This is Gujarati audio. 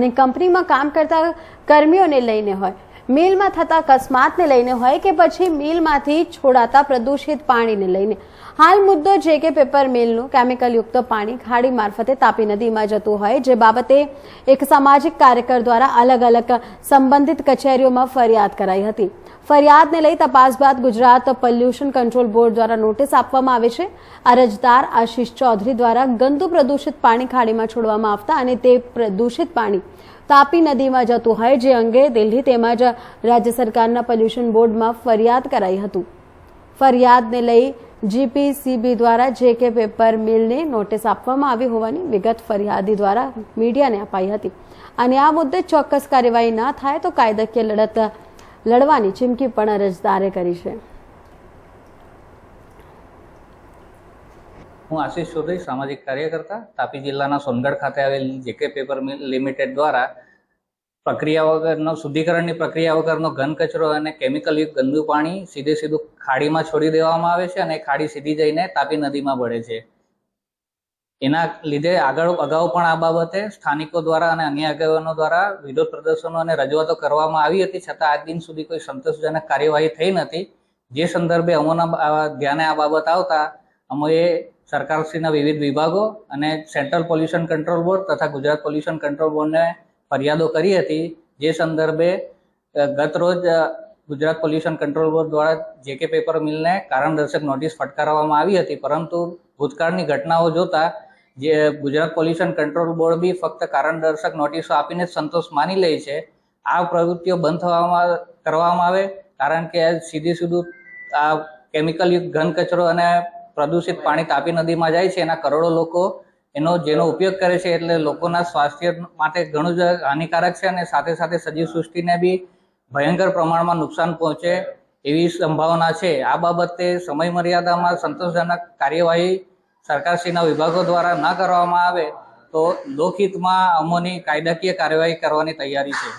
અને કંપનીમાં કામ કરતા કર્મીઓને લઈને હોય. મિલમાં થતા અકસ્માતને લઈને હોય કે પછી મિલમાંથી છોડાતા પ્રદૂષિત પાણીને લઈને. હાલ મુદ્દો છે કે પેપર મિલનું કેમિકલયુક્ત પાણી ખાડી મારફતે તાપી નદીમાં જતું હોય, જે બાબતે એક સામાજિક કાર્યકર દ્વારા અલગ અલગ સંબંધિત કચેરીઓમાં ફરિયાદ કરાઈ હતી. ફરિયાદને લઈ તપાસ બાદ ગુજરાત પોલ્યુશન કંટ્રોલ બોર્ડ દ્વારા નોટિસ આપવામાં આવે છે. અરજદાર આશિષ ચૌધરી દ્વારા ગંદુ પ્રદૂષિત પાણી ખાડીમાં છોડવામાં આવતા અને તે પ્રદૂષિત પાણી તાપી નદીમાં જતું હોય, જે અંગે દિલ્હી તેમજ રાજ્ય સરકારના પોલ્યુશન બોર્ડમાં ફરિયાદ કરાઈ હતું. ફરિયાદને લઈ જીપીસીબી દ્વારા જે કે પેપર મિલને નોટિસ આપવામાં આવી હોવાની વિગત ફરિયાદી દ્વારા મીડિયાને અપાઈ હતી. અને આ મુદ્દે ચોક્કસ કાર્યવાહી ના થાય તો કાયદાકીય લડત લડવાની ચીમકી પણ અરજદારે કરી છે. હું આશીષ ચૌધરી, સામાજિક કાર્યકર્તા, તાપી જિલ્લાના સોનગઢ ખાતે આવેલ જેકે પેપર મિલ લિમિટેડ દ્વારા પ્રક્રિયા વગરનો, શુદ્ધિકરણની પ્રક્રિયા વગરનો ઘન કચરો અને કેમિકલયુક્ત ગંદુ પાણી સીધે સીધું ખાડીમાં છોડી દેવામાં આવે છે અને ખાડી સીધી જઈને તાપી નદીમાં ભળે છે. એના લીધે આગળ અગાઉ પણ આ બાબતે સ્થાનિકો દ્વારા અને અન્ય આગેવાનો દ્વારા વિરોધ પ્રદર્શનો અને રજૂઆતો કરવામાં આવી હતી, છતાં આજ દિન સુધી કોઈ સંતોષજનક કાર્યવાહી થઈ નથી. જે સંદર્ભે અમોના ધ્યાને આ બાબત આવતા અમોએ સરકારશ્રીના વિવિધ વિભાગો અને સેન્ટ્રલ પોલ્યુશન કંટ્રોલ બોર્ડ તથા ગુજરાત પોલ્યુશન કંટ્રોલ બોર્ડને ફરિયાદો કરી હતી. જે સંદર્ભે ગત રોજ ગુજરાત પોલ્યુશન કંટ્રોલ બોર્ડ દ્વારા જે કે પેપર મિલને કારણદર્શક નોટિસ ફટકારવામાં આવી હતી, પરંતુ ભૂતકાળની ઘટનાઓ જોતા જે ગુજરાત પોલ્યુશન કંટ્રોલ બોર્ડ બી ફક્ત કારણદર્શક નોટિસો આપીને સંતોષ માની લે છે. આ પ્રવૃત્તિઓ બંધ થવામાં, કરવામાં આવે, કારણ કે સીધી સીધું આ કેમિકલયુક્ત ઘન કચરો અને પ્રદૂષિત પાણી તાપી નદીમાં જાય છે. એના કરોડો લોકો એનો, જેનો ઉપયોગ કરે છે એટલે લોકોના સ્વાસ્થ્ય માટે ઘણું જ હાનિકારક છે અને સાથે સાથે સજીવ સૃષ્ટિને બી ભયંકર પ્રમાણમાં નુકસાન પહોંચે એવી સંભાવના છે. આ બાબતે સમય મર્યાદામાં સંતોષજનક કાર્યવાહી સરકારશ્રીના વિભાગો દ્વારા ન કરવામાં આવે તો લોકહિતમાં અમોની કાયદાકીય કાર્યવાહી કરવાની તૈયારી છે.